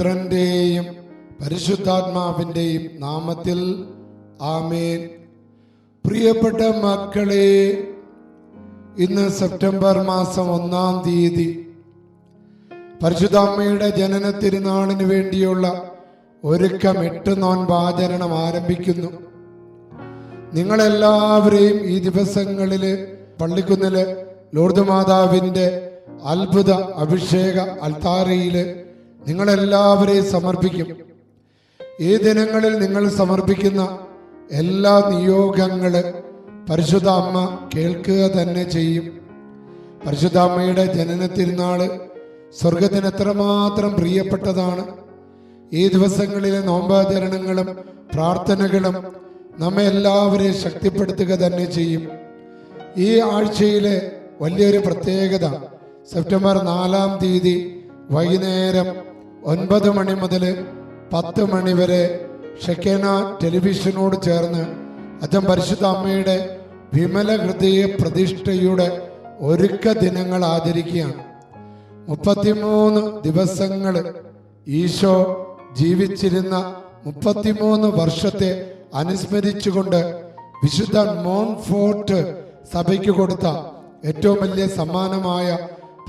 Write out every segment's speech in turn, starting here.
പുത്രന്റെയും പരിശുദ്ധാത്മാവിന്റെയും നാമത്തിൽ ആമേൻ. പ്രിയപ്പെട്ട മക്കളെ ഇന്ന് സെപ്റ്റംബർ മാസം ഒന്നാം തീയതി പരിശുദ്ധാമ്മയുടെ ജനന തിരുനാളിന് വേണ്ടിയുള്ള ഒരുക്കം എട്ട് നോൻപാചരണം ആരംഭിക്കുന്നു. നിങ്ങളെല്ലാവരെയും ഈ ദിവസങ്ങളിൽ പള്ളിക്കുന്നിൽ ലോർദ് മാതാവിന്റെ അത്ഭുത അഭിഷേക അൽത്താരയിൽ നിങ്ങളെല്ലാവരെയും സമർപ്പിക്കും. ഈ ദിനങ്ങളിൽ നിങ്ങൾ സമർപ്പിക്കുന്ന എല്ലാ നിയോഗങ്ങൾ പരിശുദ്ധ അമ്മ കേൾക്കുക തന്നെ ചെയ്യും. പരിശുദ്ധ അമ്മയുടെ ജനന തിരുനാൾ സ്വർഗത്തിന് എത്രമാത്രം പ്രിയപ്പെട്ടതാണ്. ഈ ദിവസങ്ങളിലെ നോമ്പാചരണങ്ങളും പ്രാർത്ഥനകളും നമ്മെ എല്ലാവരെയും ശക്തിപ്പെടുത്തുക തന്നെ ചെയ്യും. ഈ ആഴ്ചയിലെ വലിയൊരു പ്രത്യേകത സെപ്റ്റംബർ നാലാം തീയതി വൈകുന്നേരം ഒൻപത് മണി മുതൽ പത്ത് മണി വരെ ഷെക്കേന ടെലിവിഷനോട് ചേർന്ന് അച്ഛൻ പരിശുദ്ധ അമ്മയുടെ വിമല ഹൃദയ പ്രതിഷ്ഠയുടെ ഒരുക്ക ദിനങ്ങൾ ആചരിക്കുകയാണ്. മുപ്പത്തിമൂന്ന് ദിവസങ്ങൾ ഈശോ ജീവിച്ചിരുന്ന മുപ്പത്തിമൂന്ന് വർഷത്തെ അനുസ്മരിച്ചുകൊണ്ട് വിശുദ്ധ മോൺഫോർട്ട് സഭയ്ക്ക് കൊടുത്ത ഏറ്റവും വലിയ സമ്മാനമായ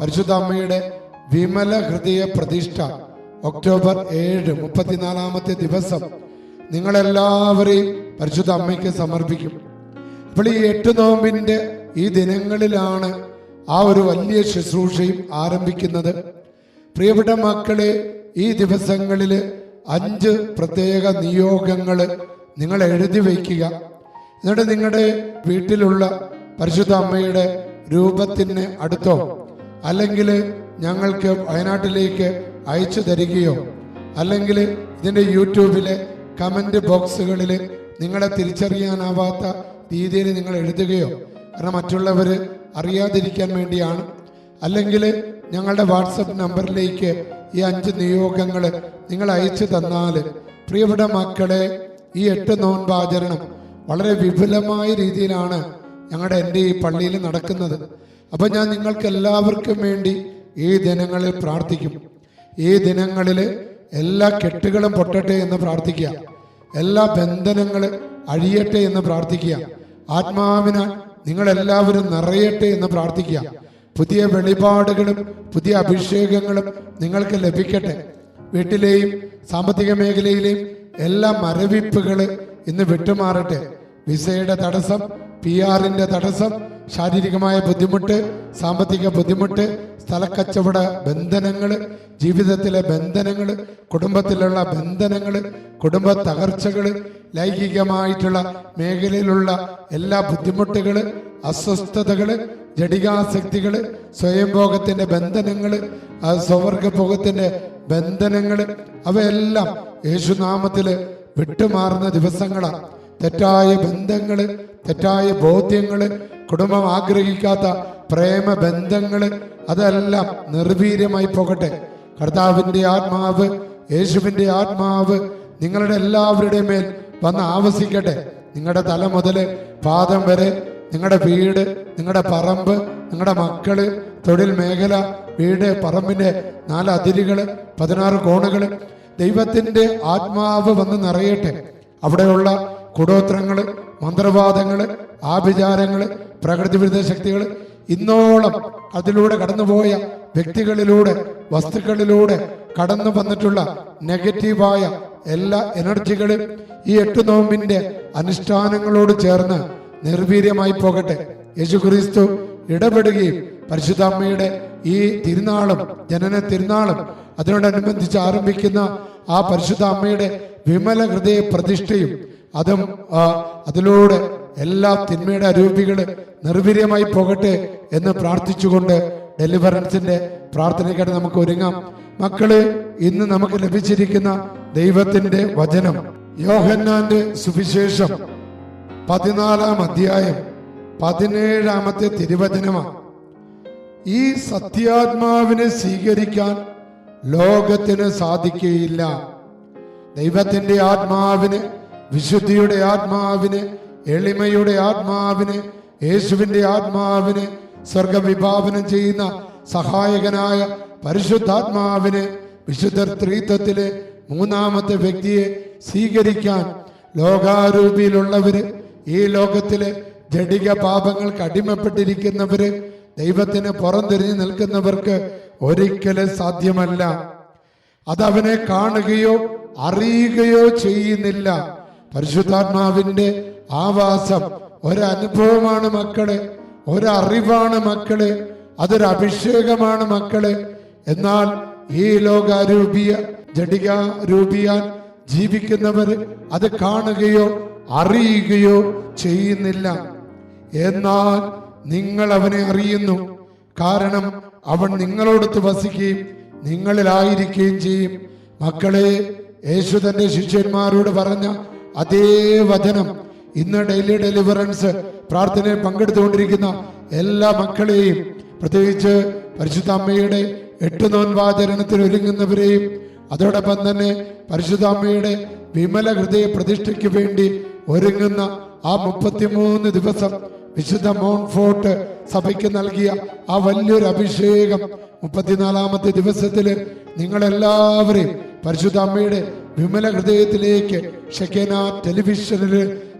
പരിശുദ്ധ അമ്മയുടെ വിമല ഹൃദയ പ്രതിഷ്ഠ ഒക്ടോബർ ഏഴ് മുപ്പത്തിനാലാമത്തെ ദിവസം നിങ്ങളെല്ലാവരെയും പരിശുദ്ധ അമ്മയ്ക്ക് സമർപ്പിക്കും. അപ്പോൾ ഈ എട്ട് നോമ്പിന്റെ ഈ ദിനങ്ങളിലാണ് ആ ഒരു വലിയ ശുശ്രൂഷയും ആരംഭിക്കുന്നത്. പ്രിയപ്പെട്ട മക്കളെ ഈ ദിവസങ്ങളിൽ അഞ്ച് പ്രത്യേക നിയോഗങ്ങൾ നിങ്ങൾ എഴുതി വയ്ക്കുക. എന്നിട്ട് നിങ്ങളുടെ വീട്ടിലുള്ള പരിശുദ്ധ അമ്മയുടെ രൂപത്തിന് അടുത്തോ അല്ലെങ്കിൽ ഞങ്ങൾക്ക് വയനാട്ടിലേക്ക് അയച്ചു തരികയോ അല്ലെങ്കിൽ ഇതിന്റെ യൂട്യൂബിലെ കമന്റ് ബോക്സുകളിൽ നിങ്ങളെ തിരിച്ചറിയാനാവാത്ത രീതിയിൽ നിങ്ങൾ എഴുതുകയോ കാരണം മറ്റുള്ളവർ അറിയാതിരിക്കാൻ വേണ്ടിയാണ്. അല്ലെങ്കിൽ ഞങ്ങളുടെ വാട്സപ്പ് നമ്പറിലേക്ക് ഈ അഞ്ച് നിയോഗങ്ങൾ നിങ്ങൾ അയച്ചു തന്നാൽ പ്രിയപ്പെട്ട മക്കളെ ഈ എട്ട് നോൻപാചരണം വളരെ വിപുലമായ രീതിയിലാണ് ഞങ്ങളുടെ എന്റെ ഈ പള്ളിയിൽ നടക്കുന്നത്. അപ്പോൾ ഞാൻ നിങ്ങൾക്ക് എല്ലാവർക്കും വേണ്ടി ഈ ദിനങ്ങളിൽ പ്രാർത്ഥിക്കും. ഈ ദിനങ്ങളിൽ എല്ലാ കെട്ടുകളും പൊട്ടട്ടെ എന്ന് പ്രാർത്ഥിക്കുക. എല്ലാ ബന്ധനങ്ങൾ അഴിയട്ടെ എന്ന് പ്രാർത്ഥിക്കുക. ആത്മാവിനാൽ നിങ്ങളെല്ലാവരും നിറയട്ടെ എന്ന് പ്രാർത്ഥിക്കുക. പുതിയ വെളിപാടുകളും പുതിയ അഭിഷേകങ്ങളും നിങ്ങൾക്ക് ലഭിക്കട്ടെ. വീട്ടിലെയും സാമ്പത്തിക മേഖലയിലെയും എല്ലാ മരവിപ്പുകൾ ഇന്ന് വിട്ടുമാറട്ടെ. വിസയുടെ തടസ്സം പി ആറിന്റെ തടസ്സം ശാരീരികമായ ബുദ്ധിമുട്ട് സാമ്പത്തിക ബുദ്ധിമുട്ട് സ്ഥലക്കച്ചവട ബന്ധനങ്ങൾ ജീവിതത്തിലെ ബന്ധനങ്ങൾ കുടുംബത്തിലുള്ള ബന്ധനങ്ങൾ കുടുംബ തകർച്ചകൾ ലൈംഗികമായിട്ടുള്ള മേഖലയിലുള്ള എല്ലാ ബുദ്ധിമുട്ടുകൾ അസ്വസ്ഥതകൾ ജടികാസക്തികൾ സ്വയംഭോഗത്തിന്റെ ബന്ധനങ്ങൾ സ്വവർഗഭോഗത്തിന്റെ ബന്ധനങ്ങൾ അവയെല്ലാം യേശുനാമത്തിൽ വിട്ടുമാറുന്ന ദിവസങ്ങളാണ് തെറ്റായ ബന്ധങ്ങൾ തെറ്റായ ബോധ്യങ്ങൾ കുടുംബം ആഗ്രഹിക്കാത്ത പ്രേമ ബന്ധങ്ങൾ അതെല്ലാം നിർവീര്യമായി പോകട്ടെ. കർത്താവിന്റെ ആത്മാവ് യേശുവിന്റെ ആത്മാവ് നിങ്ങളുടെ എല്ലാവരുടെയും മേൽ വന്ന് ആവസിക്കട്ടെ. നിങ്ങളുടെ തല മുതൽ പാദം വരെ നിങ്ങളുടെ വീട് നിങ്ങളുടെ പറമ്പ് നിങ്ങളുടെ മക്കൾ തൊഴിൽ മേഖല വീട് പറമ്പിന്റെ നാല് അതിരുകൾ പതിനാറ് കോണുകൾ ദൈവത്തിന്റെ ആത്മാവ് വന്ന് നിറയട്ടെ. അവിടെയുള്ള കുടോത്രങ്ങൾ മന്ത്രവാദങ്ങൾ ആഭിചാരങ്ങൾ പ്രകൃതി വിരുദ്ധ ശക്തികൾ ഇന്നോളം അതിലൂടെ കടന്നുപോയ വ്യക്തികളിലൂടെ വസ്തുക്കളിലൂടെ കടന്നു വന്നിട്ടുള്ള നെഗറ്റീവായ എല്ലാ എനർജികളും ഈ എട്ട് നോമ്പിന്റെ അനുഷ്ഠാനങ്ങളോട് ചേർന്ന് നിർവീര്യമായി പോകട്ടെ. യേശു ക്രിസ്തു ഇടപെടുകയും പരിശുദ്ധാമ്മയുടെ ഈ തിരുനാളും ജനന തിരുനാളും അതിനോടനുബന്ധിച്ച് ആരംഭിക്കുന്ന ആ പരിശുദ്ധ അമ്മയുടെ വിമല ഹൃദയ പ്രതിഷ്ഠയും അതും അതിലൂടെ എല്ലാ തിന്മയുടെ അരൂപികൾ നിർവീര്യമായി പോകട്ടെ എന്ന് പ്രാർത്ഥിച്ചുകൊണ്ട് ഡെലിവറൻസിന്റെ പ്രാർത്ഥനയ്ക്കായിട്ട് നമുക്ക് ഒരുങ്ങാം. മക്കൾ ഇന്ന് നമുക്ക് ലഭിച്ചിരിക്കുന്ന ദൈവത്തിന്റെ വചനം യോഹന്നാന്റെ സുവിശേഷം പതിനാലാം അധ്യായം പതിനേഴാമത്തെ തിരുവചനമാണ്. ഈ സത്യാത്മാവിനെ സ്വീകരിക്കാൻ ലോകത്തിന് സാധിക്കുകയില്ല. ദൈവത്തിന്റെ ആത്മാവിന് വിശുദ്ധിയുടെ ആത്മാവിന് എളിമയുടെ ആത്മാവിന് യേശുവിന്റെ ആത്മാവിന് സ്വർഗവിഭാവനം ചെയ്യുന്ന സഹായകനായ പരിശുദ്ധാത്മാവിന് വിശുദ്ധ ത്രീത്വത്തിലെ മൂന്നാമത്തെ വ്യക്തിയെ സ്വീകരിക്കാൻ ലോകാരൂപിയിലുള്ളവര് ഈ ലോകത്തിലെ ജഡിക പാപങ്ങൾക്ക് അടിമപ്പെട്ടിരിക്കുന്നവര് ദൈവത്തിന് പുറംതിരിഞ്ഞു നിൽക്കുന്നവർക്ക് ഒരിക്കലും സാധ്യമല്ല. അതവനെ കാണുകയോ അറിയുകയോ ചെയ്യുന്നില്ല. പരിശുദ്ധാത്മാവിന്റെ ആവാസം ഒരനുഭവമാണ് മക്കളെ ഒരറിവാണ് മക്കളെ അതൊരു അഭിഷേകമാണ് മക്കളെ. എന്നാൽ ഈ ലോകാരൂപിയ ജടിക രൂപിയാൻ ജീവിക്കുന്നവർ അത് കാണുകയോ അറിയുകയോ ചെയ്യുന്നില്ല. എന്നാൽ നിങ്ങൾ അവനെ അറിയുന്നു. കാരണം അവൻ നിങ്ങളോടൊത്ത് വസിക്കുകയും നിങ്ങളിലായിരിക്കുകയും ചെയ്യും. മക്കളെ യേശു തന്റെ ശിഷ്യന്മാരോട് പറഞ്ഞ അതേ വചനം ഇന്ന് ഡെയിലി ഡെലിവറൻസ് പ്രാർത്ഥനയിൽ പങ്കെടുത്തുകൊണ്ടിരിക്കുന്ന എല്ലാ മക്കളെയും പ്രത്യേകിച്ച് പരിശുദ്ധ അമ്മയുടെ എട്ട് നോൻവാചരണത്തിന് ഒരുങ്ങുന്നവരെയും അതോടൊപ്പം തന്നെ പരിശുദ്ധ അമ്മയുടെ വിമല ഹൃദയ പ്രതിഷ്ഠയ്ക്ക് വേണ്ടി ഒരുങ്ങുന്ന ആ മുപ്പത്തിമൂന്ന് ദിവസം വിശുദ്ധ മോൺഫോർട്ട് സഭയ്ക്ക് നൽകിയ ആ വലിയൊരു അഭിഷേകം മുപ്പത്തിനാലാമത്തെ ദിവസത്തിൽ നിങ്ങളെല്ലാവരെയും പരിശുദ്ധ അമ്മയുടെ വിമല ഹൃദയത്തിലേക്ക് ഷെക്കേന ടെലിവിഷനിൽ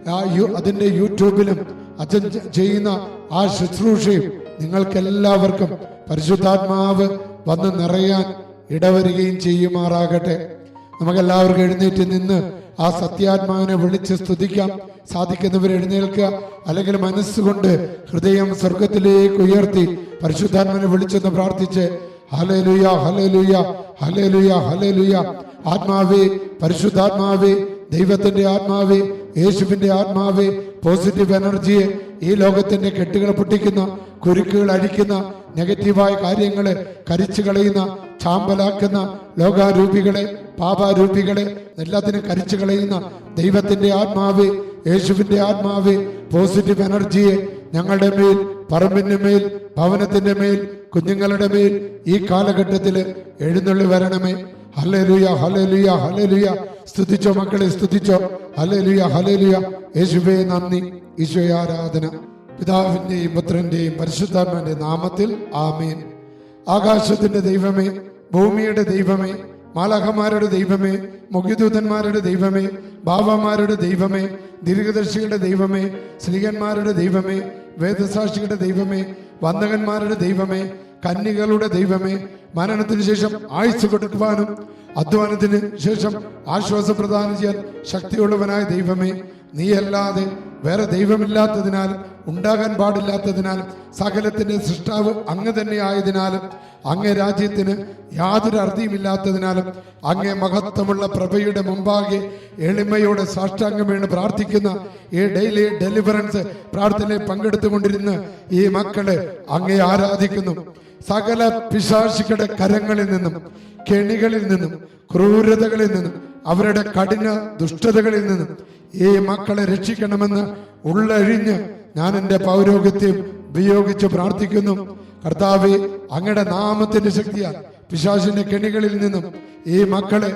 ആ അതിന്റെ യൂട്യൂബിലും അച്ഛൻ ചെയ്യുന്ന ആ ശുശ്രൂഷയും നിങ്ങൾക്കെല്ലാവർക്കും പരിശുദ്ധാത്മാവ് വന്ന് നിറയാൻ ഇടവരികയും ചെയ്യുമാറാകട്ടെ. നമുക്കെല്ലാവർക്കും എഴുന്നേറ്റ് നിന്ന് ആ സത്യാത്മാവിനെ വിളിച്ച് സ്തുതിക്കാം. സാധിക്കുന്നവർ എഴുന്നേൽക്കുക. അല്ലെങ്കിൽ മനസ്സുകൊണ്ട് ഹൃദയം സ്വർഗത്തിലേക്ക് ഉയർത്തി പരിശുദ്ധാത്മാവിനെ വിളിച്ചെന്ന് പ്രാർത്ഥിച്ച് ഹലേലുയ ഹലേലുയ ഹലേലുയ ഹലേലുയ ആത്മാവേ പരിശുദ്ധാത്മാവേ ദൈവത്തിന്റെ ആത്മാവേ യേശുവിന്റെ ആത്മാവേ പോസിറ്റീവ് എനർജിയെ ഈ ലോകത്തിന്റെ കെട്ടുകൾ പൊട്ടിക്കുന്ന കുരുക്കുകൾ അഴിക്കുന്ന നെഗറ്റീവായ കാര്യങ്ങളെ കരിച്ചു കളയുന്ന ചാമ്പലാക്കുന്ന ലോകാരൂപികളെ പാപാരൂപികളെ എല്ലാത്തിനും കരിച്ചു കളയുന്ന ദൈവത്തിന്റെ ആത്മാവേ യേശുവിന്റെ ആത്മാവേ പോസിറ്റീവ് എനർജിയെ ഞങ്ങളുടെ മേൽ പറമ്പിന്റെ മേൽ ഭവനത്തിന്റെ മേൽ കുഞ്ഞുങ്ങളുടെ മേൽ ഈ കാലഘട്ടത്തിൽ എഴുന്നള്ളി വരണമേ. ഹല്ലേലൂയ ഹല്ലേലൂയ ഹല്ലേലൂയ സ്തുതിച്ചോ മക്കളെ സ്തുതിച്ചോ. ഹല്ലേലൂയ ഹല്ലേലൂയ യേശുവേ നന്ദി. ഈശോയ ആരാധന. പിതാവിന്റെയും പുത്രന്റെയും പരിശുദ്ധാത്മാന്റെ നാമത്തിൽ ആമേൻ. ആകാശത്തിന്റെ ദൈവമേ ഭൂമിയുടെ ദൈവമേ മാലാഖമാരുടെ ദൈവമേ മുഖ്യദൂതന്മാരുടെ ദൈവമേ ബാബമാരുടെ ദൈവമേ ദീർഘദർശികളുടെ ദൈവമേ സ്ത്രീകന്മാരുടെ ദൈവമേ വേദസാക്ഷികളുടെ ദൈവമേ വന്ദകന്മാരുടെ ദൈവമേ കന്യകളുടെ ദൈവമേ മരണത്തിന് ശേഷം ആഴ്ച കൊടുക്കുവാനും അധ്വാനത്തിന് ശേഷം ആശ്വാസം പ്രദാനം ചെയ്യാൻ ശക്തിയുള്ളവനായ ദൈവമേ നീയല്ലാതെ വേറെ ദൈവമില്ലാത്തതിനാൽ ഉണ്ടാകാൻ പാടില്ലാത്തതിനാൽ സകലത്തിന്റെ സൃഷ്ടാവ് അങ്ങ് തന്നെ ആയതിനാലും അങ്ങേ രാജ്യത്തിന് യാതൊരു അർത്ഥിയുമില്ലാത്തതിനാലും അങ്ങേ മഹത്വമുള്ള പ്രഭയുടെ മുമ്പാകെ എളിമയോടെ സാഷ്ടാംഗം പ്രാർത്ഥിക്കുന്ന ഈ ഡെയിലി ഡെലിവറൻസ് പ്രാർത്ഥനയിൽ പങ്കെടുത്തുകൊണ്ടിരുന്ന ഈ മക്കളെ അങ്ങേ ആരാധിക്കുന്നു. സകല പിശാശികളുടെ കരങ്ങളിൽ നിന്നും കെണികളിൽ നിന്നും ക്രൂരതകളിൽ നിന്നും അവരുടെ കഠിന ദുഷ്ടതകളിൽ നിന്നും ഈ മക്കളെ രക്ഷിക്കണമെന്ന് ഉള്ളഴിഞ്ഞ് ഞാൻ എന്റെ പൗരോഗത്യം ഉപയോഗിച്ച് പ്രാർത്ഥിക്കുന്നു. കർത്താവ് അങ്ങയുടെ നാമത്തിന്റെ ശക്തിയാൽ പിശാചിന്റെ കെണികളിൽ നിന്നും ഈ മക്കളെ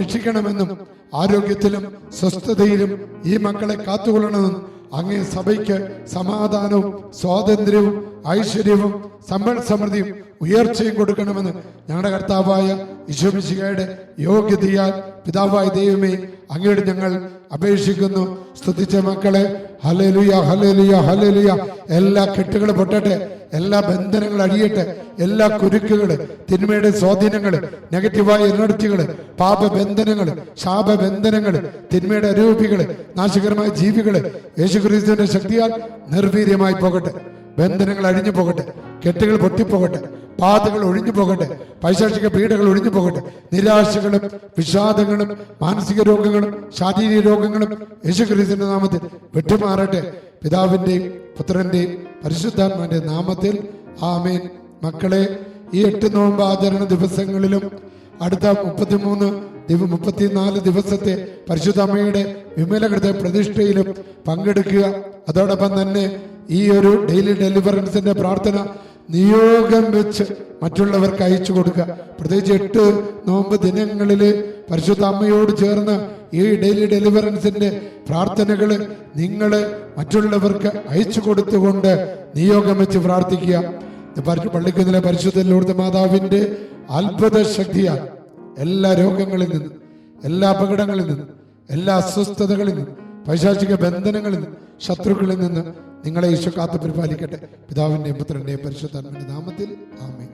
രക്ഷിക്കണമെന്നും ആരോഗ്യത്തിലും സ്വസ്ഥതയിലും ഈ മക്കളെ കാത്തുകൊള്ളണമെന്നും അങ്ങേ സഭയ്ക്ക് സമാധാനവും സ്വാതന്ത്ര്യവും ഐശ്വര്യവും സമ്പൽ സമൃദ്ധിയും ഉയർച്ചയും കൊടുക്കണമെന്ന് ഞങ്ങളുടെ കർത്താവായ യശോമിശികയുടെ യോഗ്യതയാൽ പിതാവായ ദൈവമേ അങ്ങയോട് ഞങ്ങൾ അപേക്ഷിക്കുന്നു. സ്തുതിച്ച മക്കളെ ഹലലുയ ഹലലുയ ഹലലുയ എല്ലാ കെട്ടുകൾ പൊട്ടട്ടെ എല്ലാ ബന്ധനങ്ങൾ അടിയട്ടെ എല്ലാ കുരുക്കുകൾ തിന്മയുടെ സ്വാധീനങ്ങൾ നെഗറ്റീവായ എനർജികൾ പാപബന്ധനങ്ങൾ ശാപബന്ധനങ്ങൾ തിന്മയുടെ അരൂപികൾ നാശകരമായ ജീവികൾ യേശുക്രിസ്തുവിന്റെ ശക്തിയാൽ നിർവീര്യമായി പോകട്ടെ. ബന്ധനങ്ങൾ അഴിഞ്ഞു പോകട്ടെ കെട്ടുകൾ പൊട്ടിപ്പോകട്ടെ പാതകൾ ഒഴിഞ്ഞു പോകട്ടെ പൈശാചിക പീഡകൾ ഒഴിഞ്ഞു പോകട്ടെ നിരാശകളും വിഷാദങ്ങളും മാനസിക രോഗങ്ങളും ശാരീരിക രോഗങ്ങളും യേശുക്രിസ്തുവിന്റെ നാമത്തിൽ വിട്ടുമാറട്ടെ. പിതാവിന്റെയും പുത്രന്റെയും പരിശുദ്ധാത്മാന്റെ നാമത്തിൽ ആമേൻ. മക്കളെ ഈ എട്ട് നോമ്പ് ആചരണ ദിവസങ്ങളിലും അടുത്ത മുപ്പത്തിമൂന്ന് ദിവ മുപ്പത്തിനാല് ദിവസത്തെ പരിശുദ്ധ അമ്മയുടെ വിമലകൃത പ്രതിഷ്ഠയിലും പങ്കെടുക്കുക. അതോടൊപ്പം തന്നെ ഈ ഒരു ഡെയിലി ഡെലിവറൻസിന്റെ പ്രാർത്ഥന നിയോഗം വെച്ച് മറ്റുള്ളവർക്ക് അയച്ചു കൊടുക്കുക. പ്രത്യേകിച്ച് എട്ട് നോമ്പ് ദിനങ്ങളിൽ പരിശുദ്ധ അമ്മയോട് ചേർന്ന് ഈ ഡെയിലി ഡെലിവറൻസിന്റെ പ്രാർത്ഥനകൾ നിങ്ങൾ മറ്റുള്ളവർക്ക് അയച്ചു കൊടുത്തുകൊണ്ട് നിയോഗം വെച്ച് പ്രാർത്ഥിക്കുക. പള്ളിക്കുന്നിലെ പരിശുദ്ധ ലൂർദ് മാതാവിന്റെ അത്ഭുത ശക്തിയാണ് എല്ലാ രോഗങ്ങളിൽ നിന്നും എല്ലാ അപകടങ്ങളിൽ നിന്നും എല്ലാ അസ്വസ്ഥതകളിൽ നിന്നും പൈശാചിക ബന്ധനങ്ങളിൽ ശത്രുക്കളിൽ നിന്ന് നിങ്ങളെ ഈശോ കാത്തു പരിപാലിക്കട്ടെ. പിതാവിന്റെയും പുത്രന്റെയും പരിശുദ്ധാത്മന്റെ നാമത്തിൽ ആമേൻ.